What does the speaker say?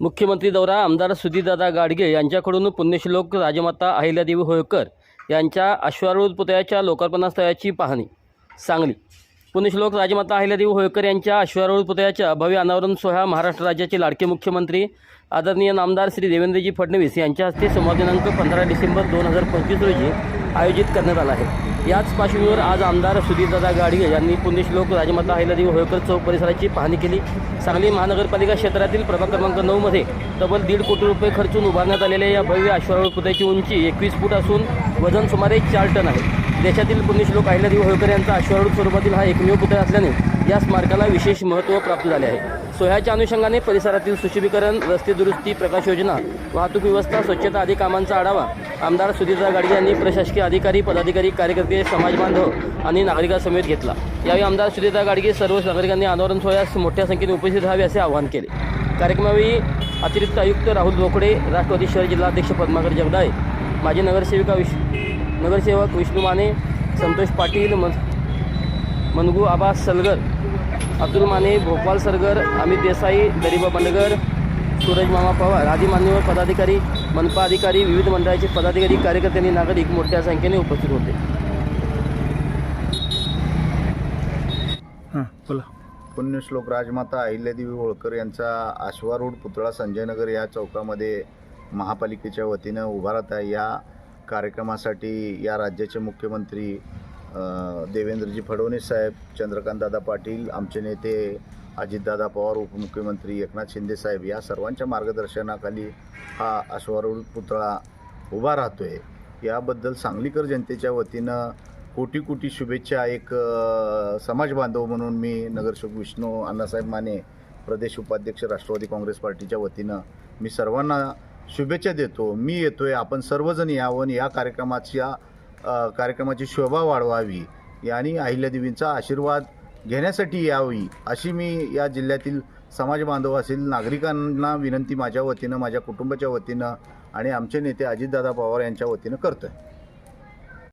मुख्यमंत्री दौरा आमदार सुधीरदादा गाडगे यांच्याकडून पुण्यश्लोक राजमाता अहिल्यादेवी होळकर यांच्या अश्वारूढ पुतळ्याच्या लोकार्पणास्थळाची पाहणी. सांगली. पुण्यश्लोक राजमाता अहिल्यादेवी होळकर यांच्या अश्वारूढ पुतळ्याच्या भव्य अनावरण सोहळा महाराष्ट्र राज्याचे लाडके मुख्यमंत्री आदरणीय नामदार श्री देवेंद्रजी फडणवीस यांच्या हस्ते सोमवार दिनांक पंधरा डिसेंबर दोन हजार पंचवीस रोजी आयोजित करण्यात आला आहे. याच पार्श्वभूमीवर आज आमदार सुधीरदादा गाडगे यांनी पुण्यश्लोक राजमाता अहिल्यादेवी होळकर चौक परिसराची पाहणी केली. सांगली महानगरपालिका क्षेत्रातील प्रभाग क्रमांक नऊमध्ये तब्बल दीड कोटी रुपये खर्चून उभारण्यात आलेल्या या भव्य अश्वारूढ पुतळ्याची उंची एकवीस फूट असून वजन सुमारे चार टन आहे. देशातील पुण्यश्लोक अहिल्यादेवी होळकर यांचा अश्वारूढ स्वरूपातील हा एकमेव पुतळा असल्याने या स्मारकाला विशेष महत्त्व प्राप्त झाले आहे. सोहळ्याच्या अनुषंगाने परिसरातील सुशोभीकरण रस्ते दुरुस्ती प्रकाश योजना वाहतूक व्यवस्था स्वच्छता आदी कामांचा आढावा आमदार सुधीरदा गाडगे यांनी प्रशासकीय अधिकारी पदाधिकारी कार्यकर्ते समाज बांधव आणि नागरिकांसमवेत घेतला. यावेळी आमदार सुधीरदा गाडगे सर्व नागरिकांनी आंदोलन सोहळ्यास मोठ्या संख्येने उपस्थित राहावे असे आवाहन केले. कार्यक्रमावेळी अतिरिक्त आयुक्त राहुल बोकडे राष्ट्रवादी शहर जिल्हाध्यक्ष पद्माकर जगदाळे माजी नगरसेविका विश नगरसेवक विष्णू माने संतोष पाटील मन मनगू आबास सलगर अब्दुल माने भोपाल सरगर अमित देसाई दरिबा बंडगर सूरज मामा पवार आदी मान्यवर पदाधिकारी मनपा अधिकारी विविध मंडळाचे पदाधिकारी कार्यकर्ते आणि नागरिक मोठ्या संख्येने उपस्थित होते. हां बोला. पुण्यश्लोक राजमाता अहिल्यादेवी होळकर यांचा अश्वारूढ पुतळा संजयनगर या चौकामध्ये महापालिकेच्या वतीनं उभारत आहे या कार्यक्रमासाठी या राज्याचे मुख्यमंत्री देवेंद्रजी फडणवीस साहेब चंद्रकांतदादा पाटील आमचे नेते अजितदादा पवार उपमुख्यमंत्री एकनाथ शिंदे साहेब या सर्वांच्या मार्गदर्शनाखाली हा अश्वारूढ पुतळा उभा राहतो आहे याबद्दल सांगलीकर जनतेच्या वतीनं कोटी कोटी शुभेच्छा एक समाज बांधव म्हणून मी नगरसेवक विष्णू अण्णासाहेब माने प्रदेश उपाध्यक्ष राष्ट्रवादी काँग्रेस पार्टीच्या वतीनं मी सर्वांना शुभेच्छा देतो. मी येतोय आपण सर्वजण यावं या कार्यक्रमाच्या या कार्यक्रमाची शोभा वाढवावी. आणि अहिल्यादेवींचा आशीर्वाद घेण्यासाठी यावी अशी मी या जिल्ह्यातील समाज बांधव असेल नागरिकांना विनंती माझ्या वतीनं माझ्या कुटुंबाच्या वतीनं आणि आमचे नेते अजितदादा पवार यांच्या वतीनं करतोय.